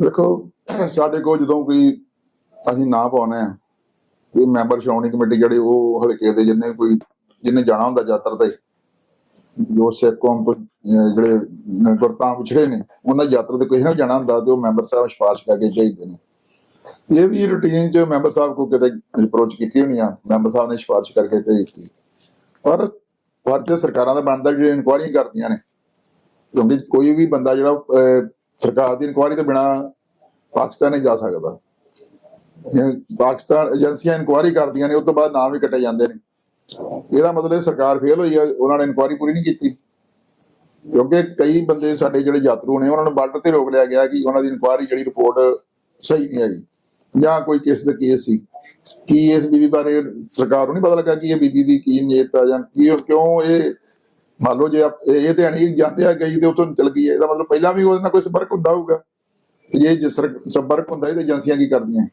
ਦੇਖੋ, ਸਾਡੇ ਕੋਲ ਜਦੋਂ ਕੋਈ ਅਸੀਂ ਨਾ ਪਾਉਨੇ ਆ ਇਹ ਮੈਂਬਰ ਸ਼੍ਰੋਮਣੀ ਕਮੇਟੀ ਜਿਹੜੇ ਉਹ ਹਲਕੇ ਦੇ ਜਿੰਨੇ ਕੋਈ ਜਿਹਨੇ ਜਾਣਾ ਹੁੰਦਾ ਯਾਤਰਾ ਤੇ, ਜੋ ਸਿੱਖ ਕੌਮ ਜਿਹੜੇ ਗੁਰਤਾਂ ਵਿਛੜੇ ਨੇ, ਉਹਨਾਂ ਯਾਤਰਾ ਤੇ ਕਿਸੇ ਨੇ ਜਾਣਾ ਹੁੰਦਾ ਤੇ ਉਹ ਮੈਂਬਰ ਸਾਹਿਬ ਸਿਫਾਰਿਸ਼ ਕਰਕੇ ਚਾਹੀਦੇ ਨੇ। ਇਹ ਵੀ ਰੂਟੀਨ ਚ ਮੈਂਬਰ ਸਾਹਿਬ ਕੋ ਕਿਤੇ ਅਪਰੋਚ ਕੀਤੀ ਹੋਣੀ ਆ, ਮੈਂਬਰ ਸਾਹਿਬ ਨੇ ਸਿਫਾਰਿਸ਼ ਕਰਕੇ ਭੇਜਤੀ ਪਰ ਭਾਰਤੀ ਸਰਕਾਰਾਂ ਦਾ ਬਣਦਾ ਜਿਹੜੀ ਇਨਕੁਆਇਰੀ ਕਰਦੀਆਂ ਨੇ, ਕਿਉਂਕਿ ਕੋਈ ਵੀ ਬੰਦਾ ਜਿਹੜਾ ਸਰਕਾਰ ਦੀ ਇਨਕੁਆਇਰੀ ਤੋਂ ਬਿਨਾ ਪਾਕਿਸਤਾਨ ਨਹੀਂ ਜਾ ਸਕਦਾ। ਪਾਕਿਸਤਾਨ ਏਜੰਸੀਆਂ ਇਨਕੁਆਇਰੀ ਕਰਦੀਆਂ ਨੇ ਉਸ ਤੋਂ ਬਾਅਦ ਨਾਮ ਵੀ ਕੱਟੇ ਜਾਂਦੇ ਨੇ। ਇਹਦਾ ਮਤਲਬ ਇਹ ਸਰਕਾਰ ਫੇਲ ਹੋਈ ਹੈ ਉਹਨਾਂ ਨੇ ਇਨਕੁਆਇਰੀ ਪੂਰੀ ਨਹੀਂ ਕੀਤੀ। ਕਿਉਂਕਿ ਕਈ ਬੰਦੇ ਸਾਡੇ ਜਿਹੜੇ ਯਾਤਰੂ ਨੇ, ਉਹਨਾਂ ਨੂੰ ਬਾਰਡਰ ਤੇ ਰੋਕ ਲਿਆ ਗਿਆ ਕਿ ਉਹਨਾਂ ਦੀ ਇਨਕੁਆਇਰੀ ਜਿਹੜੀ ਰਿਪੋਰਟ ਸਹੀ ਨਹੀਂ ਆਈ ਜਾਂ ਕੋਈ ਕਿਸ ਦਾ ਕੇਸ ਸੀ, ਕੀ ਇਸ ਬੀਬੀ ਬਾਰੇ ਸਰਕਾਰ ਨੂੰ ਨਹੀਂ ਪਤਾ ਲੱਗਾ ਕਿ ਇਹ ਬੀਬੀ ਦੀ ਕੀ ਨੀਅਤ ਆ ਜਾਂ ਕੀ ਕਿਉਂ ਇਹ ਮੰਨ ਲਓ ਜੇ ਆਪ- ਇਹ ਇਹ ਤੇ ਨਹੀਂ ਜਾਂਦੇ ਆ ਗਈ ਤੇ ਉਤੋਂ ਚਲ ਗਈ ਹੈ, ਇਹਦਾ ਮਤਲਬ ਪਹਿਲਾਂ ਵੀ ਉਹਦੇ ਨਾਲ ਕੋਈ ਸੰਪਰਕ ਹੁੰਦਾ ਹੋਊਗਾ। ਜੇ ਜੇ ਸਰ- ਸੰਪਰਕ ਹੁੰਦਾ ਇਹ ਤੇ ਏਜੰਸੀਆਂ ਕੀ ਕਰਦੀਆਂ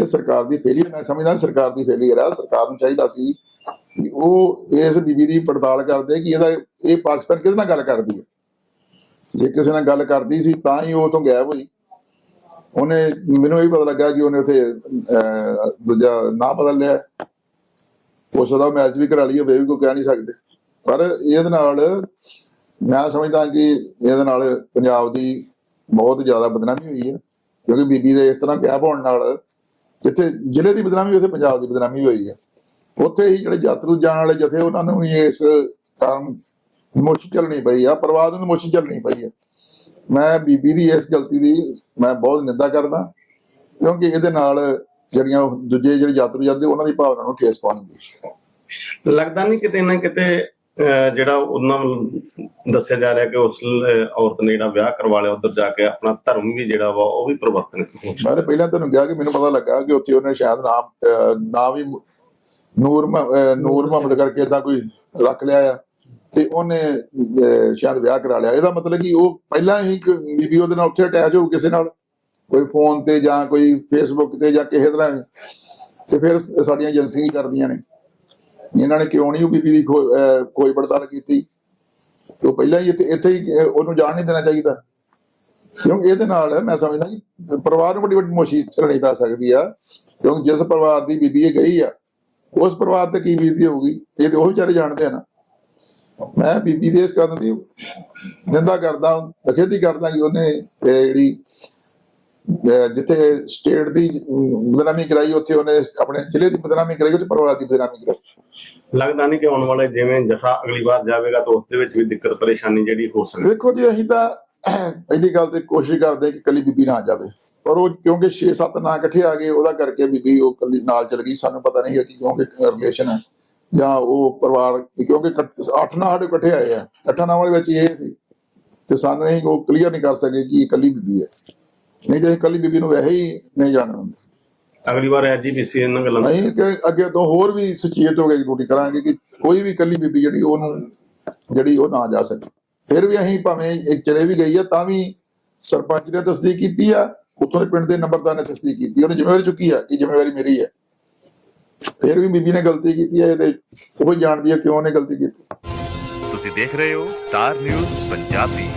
ਇਹ ਸਰਕਾਰ ਦੀ ਫੇਲੀਅਰ ਮੈਂ ਸਮਝਦਾ ਸਰਕਾਰ ਦੀ ਫੇਲੀਅਰ ਆ ਸਰਕਾਰ ਨੂੰ ਚਾਹੀਦਾ ਸੀ ਕਿ ਉਹ ਇਸ ਬੀਬੀ ਦੀ ਪੜਤਾਲ ਕਰਦੇ ਕਿ ਇਹਦਾ ਇਹ ਪਾਕਿਸਤਾਨ ਕਿਹਦੇ ਨਾਲ ਗੱਲ ਕਰਦੀ ਹੈ? ਜੇ ਕਿਸੇ ਨਾਲ ਗੱਲ ਕਰਦੀ ਸੀ ਤਾਂ ਹੀ ਉਹ ਤੋਂ ਗਾਇਬ ਹੋਈ। ਉਹਨੇ ਮੈਨੂੰ ਇਹ ਪਤਾ ਲੱਗਾ ਕਿ ਉਹਨੇ ਉਥੇ ਦੂਜਾ ਨਾ ਬਦਲ ਲਿਆ। ਉਸ ਦਾ ਮੈਚ ਵੀ ਕਰਾ ਲਈ ਹੋਵੇ ਵੀ ਕੋਈ ਕਹਿ ਨਹੀਂ ਸਕਦੇ। ਪਰ ਇਹਦੇ ਨਾਲ ਮੈਂ ਸਮਝਦਾ ਕਿ ਇਹਦੇ ਨਾਲ ਪੰਜਾਬ ਦੀ ਬਹੁਤ ਜ਼ਿਆਦਾ ਬਦਨਾਮੀ ਹੋਈ ਹੈ, ਕਿਉਂਕਿ ਬੀਬੀ ਦੇ ਇਸ ਤਰ੍ਹਾਂ ਗੈਪ ਹੋਣ ਨਾਲ ਜਿੱਥੇ ਜ਼ਿਲ੍ਹੇ ਦੀ ਬਦਨਾਮੀ, ਉੱਥੇ ਪੰਜਾਬ ਦੀ ਬਦਨਾਮੀ ਹੋਈ ਹੈ। ਉੱਥੇ ਹੀ ਜਿਹੜੇ ਯਾਤਰੂ ਜਾਣ ਵਾਲੇ ਜਥੇ, ਉਹਨਾਂ ਨੂੰ ਵੀ ਇਸ ਕਾਰਨ ਮੁਸ਼ਕਿਲ ਚੱਲਣੀ ਪਈ ਆ, ਪਰਿਵਾਰ ਨੂੰ ਮੁਸ਼ਕਿਲ ਚੱਲਣੀ ਪਈ ਹੈ ਮੈਂ ਬੀਬੀ ਦੀ ਇਸ ਗਲਤੀ ਦੀ ਮੈਂ ਬਹੁਤ ਨਿੰਦਾ ਕਰਦਾ, ਕਿਉਂਕਿ ਇਹਦੇ ਨਾਲ ਜਿਹੜੀਆਂ ਦੂਜੇ ਜਿਹੜੇ ਯਾਤਰੂ ਜਾਂਦੇ, ਉਹਨਾਂ ਦੀ ਭਾਵਨਾ ਨੂੰ ਠੇਸ ਪਹੁੰਚਦੀ ਲੱਗਦਾ ਨਹੀਂ ਕਿਤੇ ਨਾ ਕਿਤੇ ਜਿਹੜਾ ਉਹਨਾਂ ਨੂੰ ਦੱਸਿਆ ਜਾ ਰਿਹਾ ਕਿ ਉਸ ਔਰਤ ਨੇ ਜਿਹੜਾ ਵਿਆਹ ਕਰਵਾ ਲਿਆ ਉਧਰ ਜਾ ਕੇ ਆਪਣਾ ਧਰਮ ਵੀ ਜਿਹੜਾ ਵਾ ਉਹ ਵੀ ਪਰਿਵਰਤਨ ਕੀਤਾ। ਮੈਂ ਪਹਿਲਾਂ ਤੁਹਾਨੂੰ ਕਿਹਾ ਕਿ ਮੈਨੂੰ ਪਤਾ ਲੱਗਾ ਕਿ ਉੱਥੇ ਉਹਨੇ ਸ਼ਾਇਦ ਨਾਮ ਅਹ, ਵੀ ਨੂਰ ਨੂਰ ਮੁਹੰਮਦ ਕਰਕੇ ਇਦਾਂ ਕੋਈ ਰੱਖ ਲਿਆ ਆ ਤੇ ਉਹਨੇ ਸ਼ਾਇਦ ਵਿਆਹ ਕਰਾ ਲਿਆ। ਇਹਦਾ ਮਤਲਬ ਕਿ ਉਹ ਪਹਿਲਾਂ ਹੀ ਬੀਬੀ ਉਹਦੇ ਨਾਲ ਉੱਥੇ ਅਟੈਚ ਹੋਊ ਕਿਸੇ ਨਾਲ ਕੋਈ ਫੋਨ ਤੇ ਜਾਂ ਕੋਈ ਫੇਸਬੁੱਕ ਤੇ ਜਾਂ ਕਿਸੇ ਤਰ੍ਹਾਂ ਤੇ ਫਿਰ ਸਾਡੀਆਂ ਏਜੰਸੀਆਂ ਹੀ ਕਰਦੀਆਂ ਨੇ। ਇਹਨਾਂ ਨੇ ਕਿਉਂ ਨਹੀਂ ਉਹ ਬੀਬੀ ਦੀ ਖੋ- ਖੋਜ ਪੜਤਾਲ ਕੀਤੀ? ਉਹ ਪਹਿਲਾਂ ਹੀ ਇੱਥੇ ਇੱਥੇ ਹੀ ਉਹਨੂੰ ਜਾਣ ਨਹੀਂ ਦੇਣਾ ਚਾਹੀਦਾ। ਕਿਉਂਕਿ ਇਹਦੇ ਨਾਲ ਮੈਂ ਸਮਝਦਾ ਕਿ ਪਰਿਵਾਰ ਨੂੰ ਵੱਡੀ ਵੱਡੀ ਮੁਸ਼ਕਿਲ ਝੱਲਣੀ ਪੈ ਸਕਦੀ ਆ। ਕਿਉਂਕਿ ਜਿਸ ਪਰਿਵਾਰ ਦੀ ਬੀਬੀ ਇਹ ਗਈ ਆ, ਉਸ ਪਰਿਵਾਰ ਤੇ ਕੀ ਬੀਤਦੀ ਹੋਊਗੀ? ਇਹ ਤੇ ਉਹ ਵਿਚਾਰੇ ਜਾਣਦੇ ਆ ਨਾ। ਮੈਂ ਬੀਬੀ ਦੇ ਇਸ ਕਦਮ ਦੀ ਨਿੰਦਾ ਕਰਦਾ, ਬਖੇਦੀ ਕਰਦਾ ਕਿ ਉਹਨੇ ਜਿਹੜੀ ਜਿੱਥੇ ਸਟੇਟ ਦੀ ਬਦਨਾਮੀ ਕਰਾਈ, ਉੱਥੇ ਉਹਨੇ ਆਪਣੇ ਜ਼ਿਲ੍ਹੇ ਦੀ ਬਦਨਾਮੀ ਕਰਾਈ, ਉੱਥੇ ਪਰਿਵਾਰ ਦੀ ਬਦਨਾਮੀ ਕਰਾਈ। ਲੱਗਦਾ ਨਹੀਂ ਕਿ ਆਉਣ ਵਾਲੇ ਜਿਵੇਂ ਜਥਾ ਅਗਲੀ ਵਾਰ ਜਾਵੇਗਾ ਤਾਂ ਉਸ ਦੇ ਵਿੱਚ ਵੀ ਦਿੱਕਤ ਪਰੇਸ਼ਾਨੀ ਜਿਹੜੀ ਹੋ ਸਕਦੀ ਵੇਖੋ ਜੀ, ਅਸੀਂ ਤਾਂ ਪਹਿਲੀ ਗੱਲ ਤੇ ਕੋਸ਼ਿਸ਼ ਕਰਦੇ ਕਿ ਕੱਲੀ ਬੀਬੀ ਨਾ ਜਾਵੇ। ਪਰ ਉਹ ਕਿਉਂਕਿ 6-7 ਨਾਂ ਇਕੱਠੇ ਆ ਗਏ, ਉਹਦਾ ਕਰਕੇ ਬੀਬੀ ਉਹ ਕੱਲੀ ਨਾਲ ਚਲ ਗਈ। ਸਾਨੂੰ ਪਤਾ ਨਹੀਂ ਹੈ ਕਿ ਕਿਉਂਕਿ ਰਿਲੇਸ਼ਨ ਹੈ ਜਾਂ ਉਹ ਪਰਿਵਾਰ, ਕਿਉਂਕਿ 8 ਨਾਂ ਸਾਡੇ ਇਕੱਠੇ ਆਏ ਆ। ਅੱਠਾਂ ਨਾਂ ਦੇ ਵਿੱਚ ਇਹ ਸੀ। ਤੇ ਸਾਨੂੰ ਇਹ ਉਹ ਕਲੀਅਰ ਨਹੀਂ ਕਰ ਸਕੇ ਕਿ ਇਹ ਕੱਲੀ ਬੀਬੀ ਹੈ। ਨਹੀਂ ਤੇ ਅਸੀਂ ਕੱਲੀ ਬੀਬੀ ਨੂੰ ਵੈਸੇ ਹੀ ਨਹੀਂ ਜਾਣਦੇ ਅਗਲੀ ਵਾਰ ਐਜੀਪੀਸੀ ਇਹਨਾਂ ਗੱਲਾਂ ਦਾ ਅਸੀਂ ਕਿ ਅੱਗੇ ਤੋਂ ਹੋਰ ਵੀ ਸੁਚੇਤ ਹੋ ਕੇ ਡਿਊਟੀ ਕਰਾਂਗੇ ਕਿ ਕੋਈ ਵੀ ਕੱਲੀ ਬੀਬੀ ਜਿਹੜੀ ਉਹਨੂੰ ਜਿਹੜੀ ਉਹ ਨਾ ਜਾ ਸਕੇ। ਫਿਰ ਵੀ ਅਸੀਂ ਭਾਵੇਂ ਇੱਕ ਚਲੇ ਵੀ ਗਈ ਆ ਤਾਂ ਵੀ ਸਰਪੰਚ ਨੇ ਤਸਦੀਕ ਕੀਤੀ ਆ ਉੱਥੋਂ ਦੇ ਪਿੰਡ ਦੇ ਨੰਬਰਦਾਰ ਨੇ ਤਸਦੀਕ ਕੀਤੀ ਉਹਨੇ ਜ਼ਿੰਮੇਵਾਰੀ ਚੁੱਕੀ ਆ ਕਿ ਜ਼ਿੰਮੇਵਾਰੀ ਮੇਰੀ ਹੈ ਫਿਰ ਵੀ ਬੀਬੀ ਨੇ ਗਲਤੀ ਕੀਤੀ ਹੈ ਤੇ ਉਹ ਜਾਣਦੀ ਹੈ ਕਿਉਂ ਉਹਨੇ ਗਲਤੀ ਕੀਤੀ। ਤੁਸੀਂ ਦੇਖ ਰਹੇ ਹੋ ਸਟਾਰ ਨਿਊਜ਼ ਪੰਜਾਬੀ।